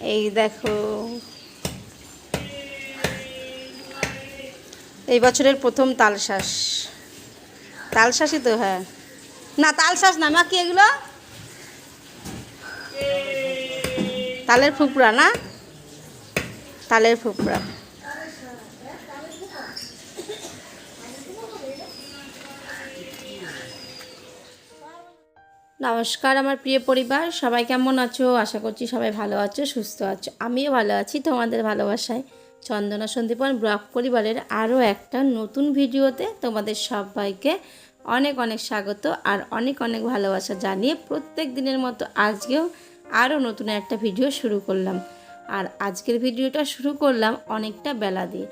এই দেখো। এই বছরের প্রথম তালশাঁস। তালশাঁসই তো হ্যাঁ। না, তালশাঁস না মা কি এগুলো? তালের ফুপড়া না? তালের ফুপড়া নমস্কার আমার প্রিয় পরিবার, সবাই কেমন আছো? আশা করছি সবাই ভালো আছো, সুস্থ আছো। আমিও ভালো আছি তোমাদের ভালোবাসায়। চন্দনা সন্দীপন ব্লগ পরিবারের আরও একটা নতুন ভিডিওতে তোমাদের সবাইকে অনেক অনেক স্বাগত আর অনেক অনেক ভালোবাসা জানিয়ে প্রত্যেক দিনের মতো আজকেও আরও নতুন একটা ভিডিও শুরু করলাম। আর আজকের ভিডিওটা শুরু করলাম অনেকটা বেলা দিয়ে।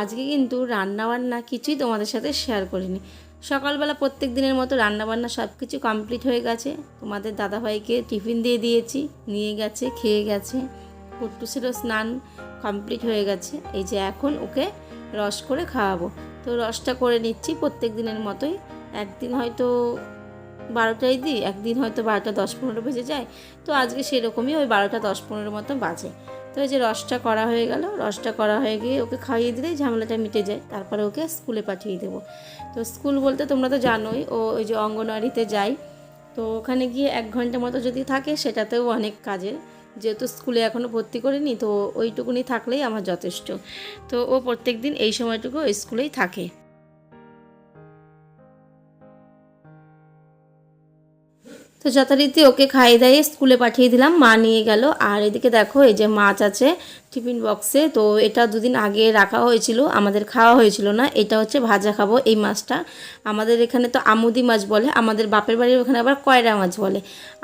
আজকে কিন্তু রান্নাবান্না কিছুই তোমাদের সাথে শেয়ার করিনি। সকালবেলা প্রত্যেক দিনের মতো রান্নাবান্না সব কিছু কমপ্লিট হয়ে গেছে। তোমাদের দাদাভাইকে টিফিন দিয়ে দিয়েছি, নিয়ে গেছে, খেয়ে গেছে। কুট্টুসেরও স্নান কমপ্লিট হয়ে গেছে। এই যে এখন ওকে রস করে খাওয়াবো। তো রসটা করে নিচ্ছি প্রত্যেক দিনের মতোই। একদিন হয়তো বারোটায় দিই, একদিন হয়তো বারোটা দশ পনেরো বেজে যায়। তো আজকে সেরকমই ওই বারোটা দশ পনেরো মতো বাজে। তো এই যে রসটা করা হয়ে গেল, রসটা করা হয়ে গিয়ে ওকে খাইয়ে দিলেই ঝামেলাটা মিটে যায়। তারপরে ওকে স্কুলে পাঠিয়ে দেবো। তো স্কুল বলতে তোমরা তো জানোই, ও ওই যে অঙ্গনওয়াড়িতে যায়। তো ওখানে গিয়ে এক ঘণ্টা মতো যদি থাকে, সেটাতেও অনেক কাজের। যেহেতু স্কুলে এখনও ভর্তি করিনি, তো ওইটুকুনি থাকলেই আমার যথেষ্ট। তো ও প্রত্যেক দিন এই সময়টুকু স্কুলেই থাকে। তো যথারীতি ওকে খাইয়ে দাইয়ে স্কুলে পাঠিয়ে দিলাম। মা নিয়ে গেল। আর এদিকে দেখো, এই যে মাছ আছে টিফিন বক্সে। তো এটা দুদিন আগে রাখা হয়েছিল, আমাদের খাওয়া হয়েছিল না। এটা হচ্ছে ভাজা খাব এই মাছটা। আমাদের এখানে তো আমুদি মাছ বলে, আমাদের বাপের বাড়ির ওখানে আবার কয়রা মাছ বলে।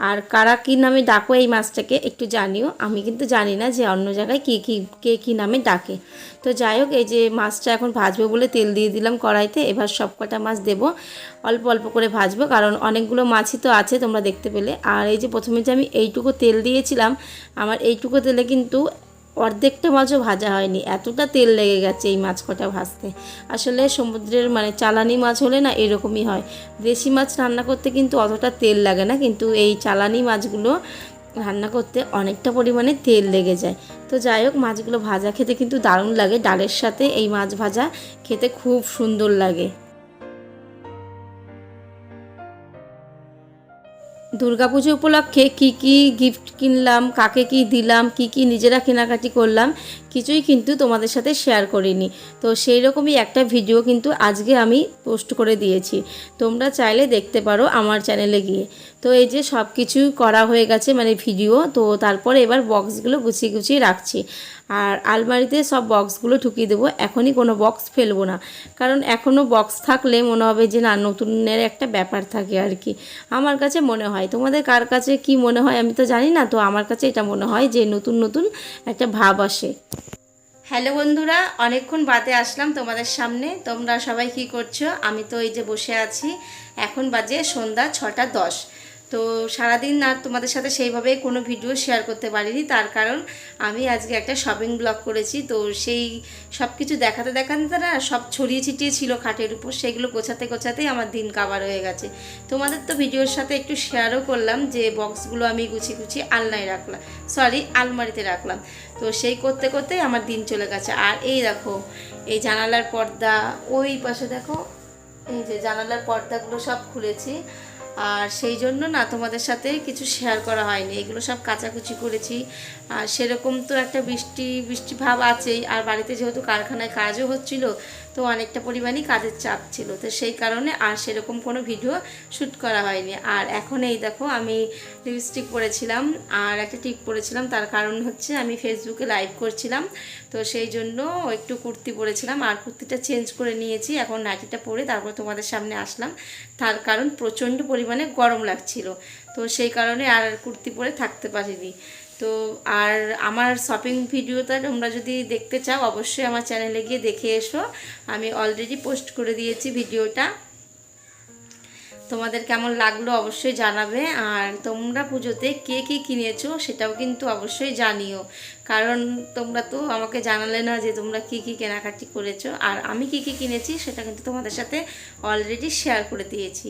আর কারা কী নামে ডাকো এই মাছটাকে একটু জানিও। আমি কিন্তু জানি না যে অন্য জায়গায় কী কী, কে কী নামে ডাকে। তো যাই হোক, এই যে মাছটা এখন ভাজবো বলে তেল দিয়ে দিলাম কড়াইতে। এবার সব কটা মাছ দেবো। অল্প অল্প করে ভাজবো, কারণ অনেকগুলো মাছই তো আছে তোমরা দেখতে পেলে। আর এই যে প্রথমে যে আমি এইটুকু তেল দিয়েছিলাম, আমার এইটুকু তেলে কিন্তু অর্ধেকটা মাছও ভাজা হয়নি। এতটা তেল লেগে গেছে এই মাছ কটা ভাজতে। আসলে সমুদ্রের মানে চালানি মাছ হলে না এরকমই হয়। দেশি মাছ রান্না করতে কিন্তু অতটা তেল লাগে না, কিন্তু এই চালানি মাছগুলো রান্না করতে অনেকটা পরিমাণে তেল লেগে যায়। তো যাই হোক, মাছগুলো ভাজা খেতে কিন্তু দারুণ লাগে। ডালের সাথে এই মাছ ভাজা খেতে খুব সুন্দর লাগে। দুর্গাপুজো উপলক্ষে কি কি গিফট কিনলাম, কাকে কি দিলাম, কি কি নিজেরা কেনাকাটি করলাম, কিছুই কিন্তু তোমাদের সাথে শেয়ার করিনি। তো সেই রকমই একটা ভিডিও কিন্তু আজকে আমি পোস্ট করে দিয়েছি। তোমরা চাইলে দেখতে পারো আমার চ্যানেলে গিয়ে। তো এই যে সব কিছু করা হয়ে গেছে মানে ভিডিও তো তারপরে এবার বক্সগুলো গুছিয়ে গুছিয়ে রাখছি। আর আলমারিতে সব বক্সগুলো ঢুকিয়ে দেবো। এখনই কোনো বক্স ফেলব না। কারণ এখনও বক্স থাকলে মনে হবে যে না, নতুনের একটা ব্যাপার থাকে আর কি। আমার কাছে মনে হয়, তোমাদের কার কাছে কি মনে হয় আমি তো জানি না, তো আমার কাছে এটা মনে হয় যে নতুন নতুন একটা ভাব আসে। হ্যালো বন্ধুরা, অনেকক্ষণ বাদে আসলাম তোমাদের সামনে। তোমরা সবাই কি করছ? আমি তো এই যে বসে আছি। এখন বাজে সন্ধ্যা ছটা দশ। তো সারাদিন আর তোমাদের সাথে সেইভাবে কোনো ভিডিও শেয়ার করতে পারিনি। তার কারণ আমি আজকে একটা শপিং ব্লগ করেছি। তো সেই সব কিছু দেখাতে দেখাতে না সব ছড়িয়ে ছিটিয়ে ছিল খাটের উপর। সেগুলো গোছাতে গোছাতেই আমার দিন কাবার হয়ে গেছে। তোমাদের তো ভিডিওর সাথে একটু শেয়ারও করলাম যে বক্সগুলো আমি গুছিয়ে গুছিয়ে আলনায় রাখলাম। সরি আলমারিতে রাখলাম। তো সেই করতে করতেই আমার দিন চলে গেছে। আর এই দেখো, এই জানালার পর্দা, ওই পাশে দেখো, এই যে জানালার পর্দাগুলো সব খুলেছি। আর সেই জন্য না তোমাদের সাথে কিছু শেয়ার করা হয়নি। এগুলো সব কাচাকুচি করেছি। আর সেরকম তো একটা বৃষ্টি বৃষ্টি ভাব আছেই। আর বাড়িতে যেহেতু কারখানায় কাজও হচ্ছিল তো অনেকটা পরিমাণই কাজের চাপ ছিল। তো সেই কারণে আর সেরকম কোনো ভিডিও শ্যুট করা হয়নি। আর এখন এই দেখো, আমি লিপস্টিক পরেছিলাম আর একটা টিপ পরেছিলাম। তার কারণ হচ্ছে আমি ফেসবুকে লাইভ করছিলাম। তো সেই জন্য একটু কুর্তি পরেছিলাম। আর কুর্তিটা চেঞ্জ করে নিয়েছি। এখন নাইটিটা পরে তারপর তোমাদের সামনে আসলাম। তার কারণ প্রচণ্ড পরিমাণে গরম লাগছিল। তো সেই কারণে আর কুর্তি পরে থাকতে পারিনি। তো আর আমার শপিং ভিডিওটা তোমরা যদি দেখতে চাও, অবশ্যই আমার চ্যানেলে গিয়ে দেখে এসো। আমি অলরেডি পোস্ট করে দিয়েছি ভিডিওটা তোমাদের কেমন লাগল অবশ্যই জানাবে। আর তোমরা পুজোতে কে কী কিনেছো সেটাও কিন্তু অবশ্যই জানিও। কারণ তোমরা তো আমাকে জানালে না যে তোমরা কি কি কেনাকাটি করেছ। আর আমি কি কি কিনেছি সেটা কিন্তু তোমাদের সাথে অলরেডি শেয়ার করে দিয়েছি।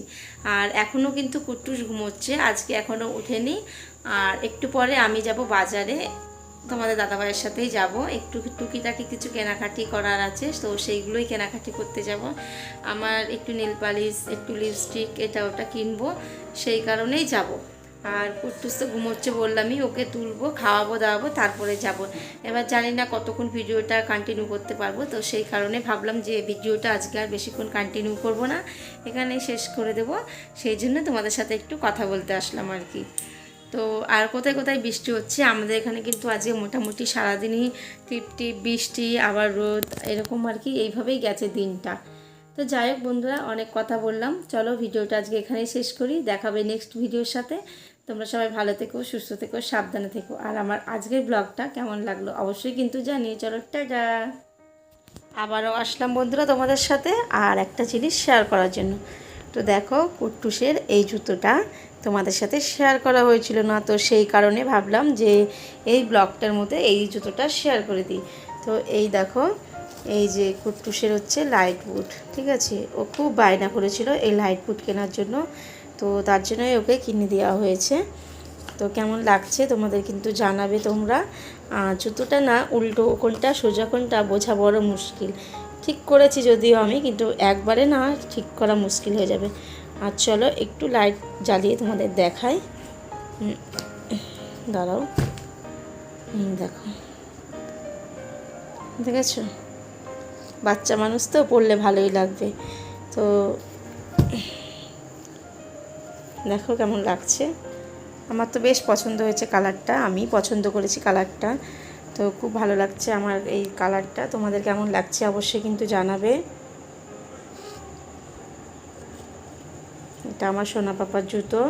আর এখনও কিন্তু কুট্টুস ঘুমোচ্ছে। আজকে এখনও ওঠেনি। আর একটু পরে আমি যাব বাজারে। তোমাদের দাদাভাইয়ের সাথেই যাব। একটু টুকিটাকি কিছু কেনাকাটি করার আছে, তো সেইগুলোই কেনাকাটি করতে যাব। আমার একটু নীল পালিশ, একটু লিপস্টিক, এটা ওটা কিনবো, সেই কারণেই যাব। আর কুট্টুস তো ঘুমোচ্ছে বললামই, ওকে তুলবো, খাওয়াবো, দাওয়াবো, তারপরে যাব। এবার জানি না কতক্ষণ ভিডিওটা কন্টিনিউ করতে পারব, তো সেই কারণে ভাবলাম যে ভিডিওটা আজকে আর বেশিক্ষণ কন্টিনিউ করব না, এখানেই শেষ করে দেব। সেই জন্য তোমাদের সাথে একটু কথা বলতে আসলাম আর কি। তো আর কোথায় কোথায় বৃষ্টি হচ্ছে? আমাদের এখানে কিন্তু আজকে মোটামুটি সারাদিনই টিপ বৃষ্টি, আবার রোদ, এরকম আর কি, এইভাবেই গেছে দিনটা। তো যাই হোক বন্ধুরা, অনেক কথা বললাম। চলো ভিডিওটা আজকে এখানেই শেষ করি। দেখাবে নেক্সট ভিডিওর সাথে। তোমরা সবাই ভালো থেকো, সুস্থ থেকো, সাবধানে থেকো। আর আমার আজকের ব্লগটা কেমন লাগল অবশ্যই কিন্তু জানিয়ে চলো, টাটা! আবারও আসলাম বন্ধুরা তোমাদের সাথে, আর একটা জিনিস শেয়ার করার জন্য। তো দেখো কুট্টুসের এই জুতোটা তোমাদের সাথে শেয়ার করা হয়েছিল না, তো সেই কারণে ভাবলাম যে এই ব্লগটার মধ্যে এই জুতোটা শেয়ার করে দিই। তো এই দেখো, এই যে কুট্টুসের হচ্ছে লাইট বুট ঠিক আছে? ও খুব বায়না করেছিল এই লাইট বুট কেনার জন্য, তো তার জন্যই ওকে কিনে দেওয়া হয়েছে। তো কেমন লাগছে তোমাদের কিন্তু জানাবে তোমরা। জুতোটা না উল্টো কোনটা সোজা কোনটা বোঝা বড় মুশকিল। ঠিক করেছি যদিও আমি, কিন্তু একবারে না ঠিক করা মুশকিল হয়ে যাবে। আর চলো একটু লাইট জ্বালিয়ে তোমাদের দেখাই। দাঁড়াও। দেখো। দেখেছ? বাচ্চা মানুষ তো, পড়লে ভালোই লাগবে। তো, দেখো কেমন লাগছে। আমার তো বেশ পছন্দ হয়েছে কালারটা আমি পছন্দ করেছি কালারটা তো খুব ভালো লাগছে আমার এই কালারটা। তোমাদের কেমন লাগছে অবশ্যই কিন্তু জানাবে। এটা আমার সোনা পাপার জুতো।